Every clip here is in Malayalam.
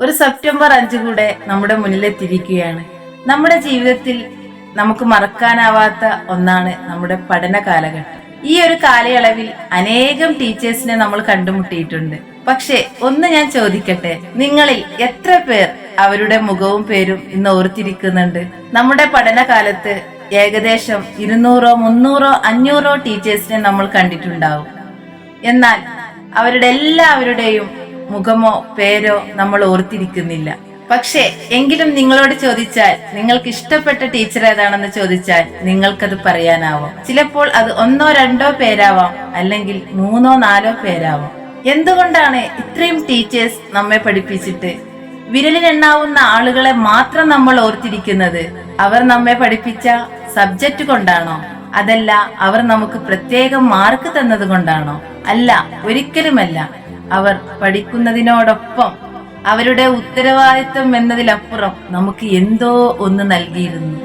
ഒരു സെപ്റ്റംബർ അഞ്ച് കൂടെ നമ്മുടെ മുന്നിലെത്തിയിരിക്കുകയാണ്. നമ്മുടെ ജീവിതത്തിൽ നമുക്ക് മറക്കാനാവാത്ത ഒന്നാണ് നമ്മുടെ പഠന കാലഘട്ടം. ഈ ഒരു കാലയളവിൽ അനേകം ടീച്ചേഴ്സിനെ നമ്മൾ കണ്ടുമുട്ടിയിട്ടുണ്ട്. പക്ഷെ ഒന്ന് ഞാൻ ചോദിക്കട്ടെ നിങ്ങളിൽ എത്ര പേർ അവരുടെ മുഖവും പേരും ഇന്ന് ഓർത്തിരിക്കുന്നുണ്ട്? നമ്മുടെ പഠനകാലത്ത് ഏകദേശം ഇരുന്നൂറോ മുന്നൂറോ അഞ്ഞൂറോ ടീച്ചേഴ്സിനെ നമ്മൾ കണ്ടിട്ടുണ്ടാവും. എന്നാൽ അവരുടെ എല്ലാവരുടെയും മുഖമോ പേരോ നമ്മൾ ഓർത്തിരിക്കുന്നില്ല. പക്ഷേ എങ്കിലും നിങ്ങളോട് ചോദിച്ചാൽ നിങ്ങൾക്ക് ഇഷ്ടപ്പെട്ട ടീച്ചർ ഏതാണെന്ന് ചോദിച്ചാൽ നിങ്ങൾക്കത് പറയാനാവും. ചിലപ്പോൾ അത് ഒന്നോ രണ്ടോ പേരാവാം അല്ലെങ്കിൽ മൂന്നോ നാലോ പേരാവാം. എന്തുകൊണ്ടാണ് ഇത്രയും ടീച്ചേഴ്സ് നമ്മെ പഠിപ്പിച്ചിട്ട്? വിരലിനെണ്ണാവുന്ന ആളുകളെ മാത്രം നമ്മൾ ഓർത്തിരിക്കുന്നത് അവർ നമ്മെ പഠിപ്പിച്ച സബ്ജക്റ്റ് കൊണ്ടാണോ? അതല്ല അവർ നമുക്ക് പ്രത്യേകം മാർക്ക് തന്നത് കൊണ്ടാണോ? അല്ല ഒരിക്കലുമല്ല. അവർ പഠിക്കുന്നതിനോടൊപ്പം അവരുടെ ഉത്തരവാദിത്വം എന്നതിലപ്പുറം നമുക്ക് എന്തോ ഒന്ന് നൽകിയിരുന്നു.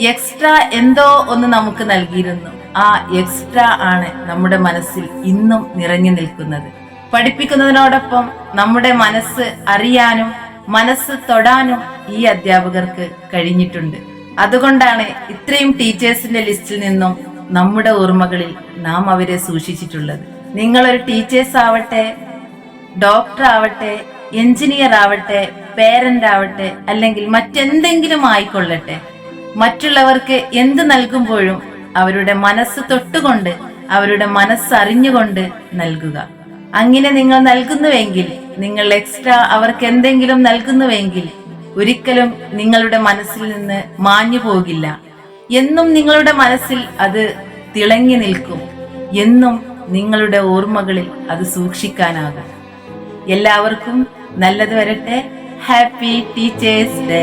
എക്സ്ട്രാ എന്തോ ഒന്ന് നമുക്ക് നൽകിയിരുന്നു. ആ എക്സ്ട്രാ ആണ് നമ്മുടെ മനസ്സിൽ ഇന്നും നിറഞ്ഞു നിൽക്കുന്നത്. പഠിപ്പിക്കുന്നതിനോടൊപ്പം നമ്മുടെ മനസ്സ് അറിയാനും മനസ്സ് തൊടാനും ഈ അധ്യാപകർക്ക് കഴിഞ്ഞിട്ടുണ്ട്. അതുകൊണ്ടാണ് ഇത്രയും ടീച്ചേഴ്സിന്റെ ലിസ്റ്റിൽ നിന്നും നമ്മുടെ ഓർമ്മകളിൽ നാം അവരെ സൂക്ഷിച്ചിട്ടുള്ളത്. നിങ്ങളൊരു ടീച്ചേഴ്സ് ആവട്ടെ ഡോക്ടർ ആവട്ടെ എഞ്ചിനീയർ ആവട്ടെ പേരന്റ് ആവട്ടെ അല്ലെങ്കിൽ മറ്റെന്തെങ്കിലും ആയിക്കൊള്ളട്ടെ മറ്റുള്ളവർക്ക് എന്ത് നൽകുമ്പോഴും അവരുടെ മനസ്സ് തൊട്ടുകൊണ്ട് അവരുടെ മനസ്സറിഞ്ഞുകൊണ്ട് നൽകുക. അങ്ങനെ നിങ്ങൾ നൽകുന്നുവെങ്കിൽ നിങ്ങൾ എക്സ്ട്രാ അവർക്ക് എന്തെങ്കിലും നൽകുന്നുവെങ്കിൽ ഒരിക്കലും നിങ്ങളുടെ മനസ്സിൽ നിന്ന് മാഞ്ഞു പോകില്ല. എന്നും നിങ്ങളുടെ മനസ്സിൽ അത് തിളങ്ങി നിൽക്കും. എന്നും നിങ്ങളുടെ ഓർമ്മകളിൽ അത് സൂക്ഷിക്കാനാകും. എല്ലാവർക്കും നല്ലത് വരട്ടെ. Happy teachers day